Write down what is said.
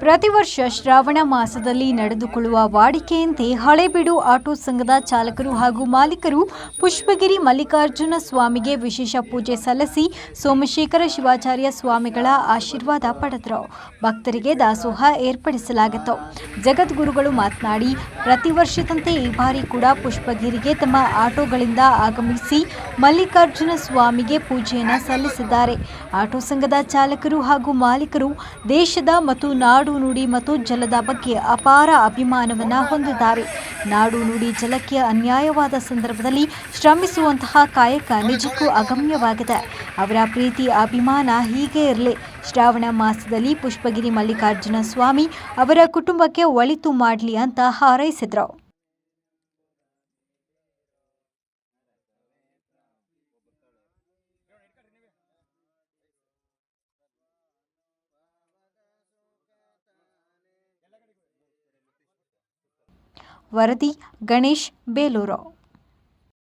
ಪ್ರತಿ ವರ್ಷ ಶ್ರಾವಣ ಮಾಸದಲ್ಲಿ ನಡೆದುಕೊಳ್ಳುವ ವಾಡಿಕೆಯಂತೆ ಹಳೆಬೀಡು ಆಟೋ ಸಂಘದ ಚಾಲಕರು ಹಾಗೂ ಮಾಲೀಕರು ಪುಷ್ಪಗಿರಿ ಮಲ್ಲಿಕಾರ್ಜುನ ಸ್ವಾಮಿಗೆ ವಿಶೇಷ ಪೂಜೆ ಸಲ್ಲಿಸಿ ಸೋಮಶೇಖರ ಶಿವಾಚಾರ್ಯ ಸ್ವಾಮಿಗಳ ಆಶೀರ್ವಾದ ಪಡೆದರು. ಭಕ್ತರಿಗೆ ದಾಸೋಹ ಏರ್ಪಡಿಸಲಾಗಿತ್ತು. ಜಗದ್ಗುರುಗಳು ಮಾತನಾಡಿ, ಪ್ರತಿ ವರ್ಷದಂತೆ ಈ ಬಾರಿ ಕೂಡ ಪುಷ್ಪಗಿರಿಗೆ ತಮ್ಮ ಆಟೋಗಳಿಂದ ಆಗಮಿಸಿ ಮಲ್ಲಿಕಾರ್ಜುನ ಸ್ವಾಮಿಗೆ ಪೂಜೆಯನ್ನು ಸಲ್ಲಿಸಿದ್ದಾರೆ. ಆಟೋ ಸಂಘದ ಚಾಲಕರು ಹಾಗೂ ಮಾಲೀಕರು ದೇಶದ ಮತ್ತು ನಾಡು ನುಡಿ ಮತ್ತು ಜಲದ ಬಗ್ಗೆ ಅಪಾರ ಅಭಿಮಾನವನ್ನು ಹೊಂದಿದ್ದಾರೆ. ನಾಡು ನುಡಿ ಜಲಕ್ಕೆ ಅನ್ಯಾಯವಾದ ಸಂದರ್ಭದಲ್ಲಿ ಶ್ರಮಿಸುವಂತಹ ಕಾಯಕ ನಿಜಕ್ಕೂ ಅಗಮ್ಯವಾಗಿದೆ. ಅವರ ಪ್ರೀತಿ, ಅಭಿಮಾನ ಹೀಗೆ ಇರಲಿ. ಶ್ರಾವಣ ಮಾಸದಲ್ಲಿ ಪುಷ್ಪಗಿರಿ ಮಲ್ಲಿಕಾರ್ಜುನ ಸ್ವಾಮಿ ಅವರ ಕುಟುಂಬಕ್ಕೆ ಒಳಿತು ಮಾಡಲಿ ಅಂತ ಹಾರೈಸಿದರು. ವರದಿ ಗಣೇಶ್ ಬೇಲೂರು.